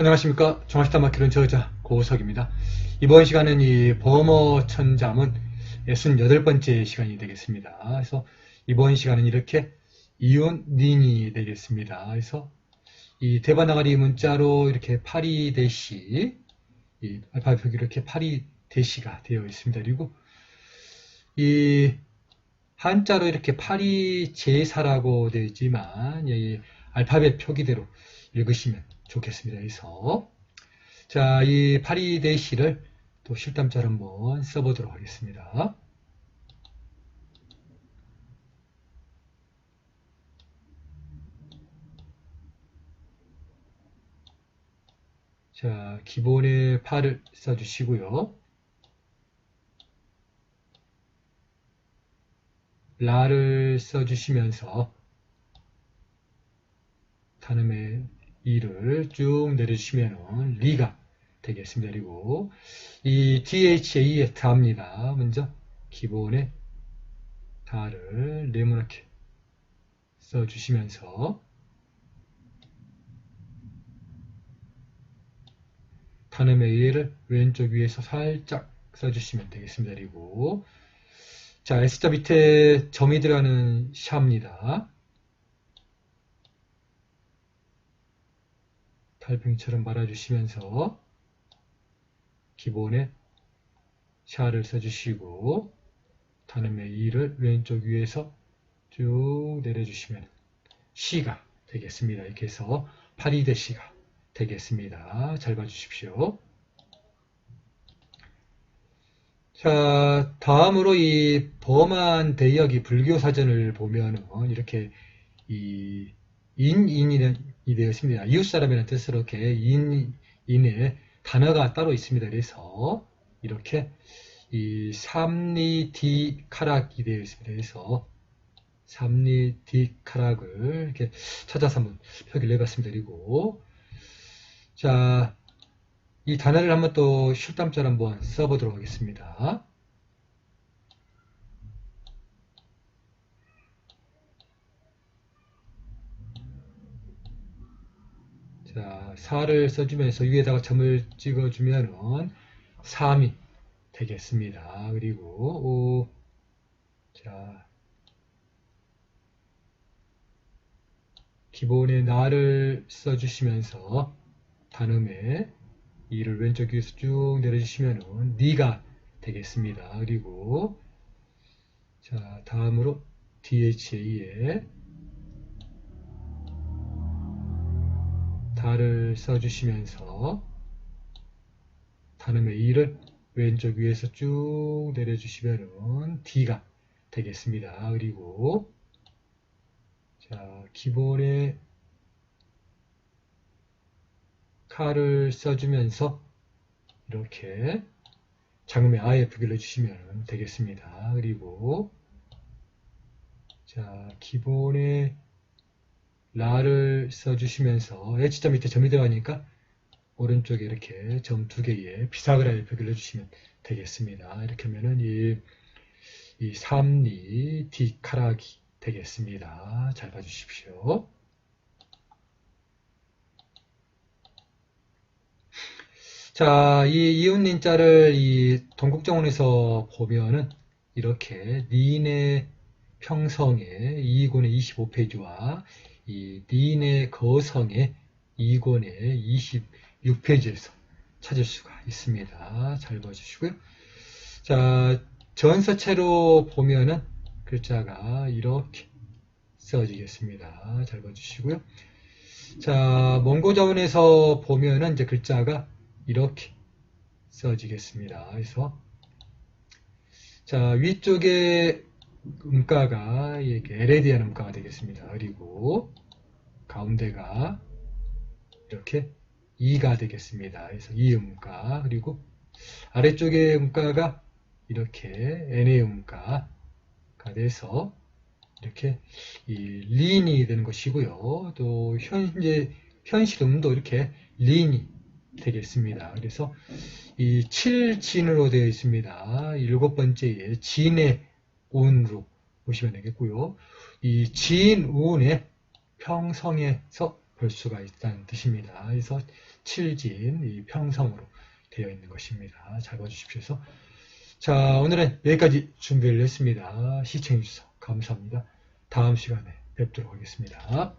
안녕하십니까. 정화시타 마키론 저자 고석입니다. 이번 시간은 이 범어 천자문 68번째 시간이 되겠습니다. 그래서 이번 시간은 이렇게 이온 닌이 되겠습니다. 그래서 이 대바나가리 문자로 이렇게 파리 대시, 이 알파벳 이렇게 파리 대시가 되어 있습니다. 그리고 이 한자로 이렇게 파리 제사라고 되어 있지만 이 알파벳 표기대로 읽으시면 좋겠습니다. 그래서 자, 이 파리 대시를 또 실담자로 한번 써보도록 하겠습니다. 자, 기본의 파를 써주시고요. 라를 써주시면서 단음의 이를 쭉 내려주시면 리가 되겠습니다. 그리고 이 DHA의 다입니다. 먼저 기본의 다를 네모나게 써주시면서 단음의 이를 왼쪽 위에서 살짝 써주시면 되겠습니다. 그리고 자 S자 밑에 점이 들어가는 샤입니다. 달팽이처럼 말아주시면서 기본에 샤를 써주시고 단음의 이를 왼쪽 위에서 쭉 내려주시면 시가 되겠습니다. 이렇게 해서 파리대 시가 되겠습니다. 잘 봐주십시오. 자, 다음으로 이 범한 대역이 불교 사전을 보면은 이렇게 이 인, 인이 되어 있습니다. 이웃 사람이라는 뜻으로 이렇게 인, 인의 단어가 따로 있습니다. 그래서 이렇게 이 삼리디 카락이 되어 있습니다. 그래서 삼리디 카락을 이렇게 찾아서 한번 표기를 해봤습니다. 그리고 자, 이 단어를 한번 또 실담자로 한번 써보도록 하겠습니다. 자, 4를 써주면서 위에다가 점을 찍어주면은 3이 되겠습니다. 그리고 5, 자, 기본의 나를 써주시면서 단음에 이를 왼쪽 위에서 쭉 내려주시면은 니가 되겠습니다. 그리고 자 다음으로 DHA에 다를 써주시면서 단음의 이를 왼쪽 위에서 쭉 내려주시면은 D가 되겠습니다. 그리고 자 기본의 칼을 써주면서 이렇게 장음의 아예 표기를 해주시면 되겠습니다. 그리고 자 기본의 라를 써주시면서 H자 밑에 점이 들어가니까 오른쪽에 이렇게 점 두 개의 비사그라의 표기를 해주시면 되겠습니다. 이렇게 하면은 이, 이 삼리 디카락이 되겠습니다. 잘 봐주십시오. 자, 이 이웃닌자를 이 동국정원에서 보면은 이렇게 니네 평성의 2권의 25페이지와 이 니네 거성의 2권의 26페이지에서 찾을 수가 있습니다. 잘 봐주시고요. 자, 전서체로 보면은 글자가 이렇게 써지겠습니다. 잘 봐주시고요. 자, 몽고자원에서 보면은 이제 글자가 이렇게 써지겠습니다. 그래서 자 위쪽에 음가가 이게 L에 대한 음가가 되겠습니다. 그리고 가운데가 이렇게 E가 되겠습니다. 그래서 이 음가 그리고 아래쪽에 음가가 이렇게 N의 음가가 돼서 이렇게 이 린이 되는 것이고요. 또 현재 현실 음도 이렇게 린이 되겠습니다. 그래서 이 7진으로 되어 있습니다. 일곱 번째에 진의 운으로 보시면 되겠고요. 이 진운의 평성에서 볼 수가 있다는 뜻입니다. 그래서 칠진, 이 평성으로 되어 있는 것입니다. 잘 봐주십시오. 자, 오늘은 여기까지 준비를 했습니다. 시청해주셔서 감사합니다. 다음 시간에 뵙도록 하겠습니다.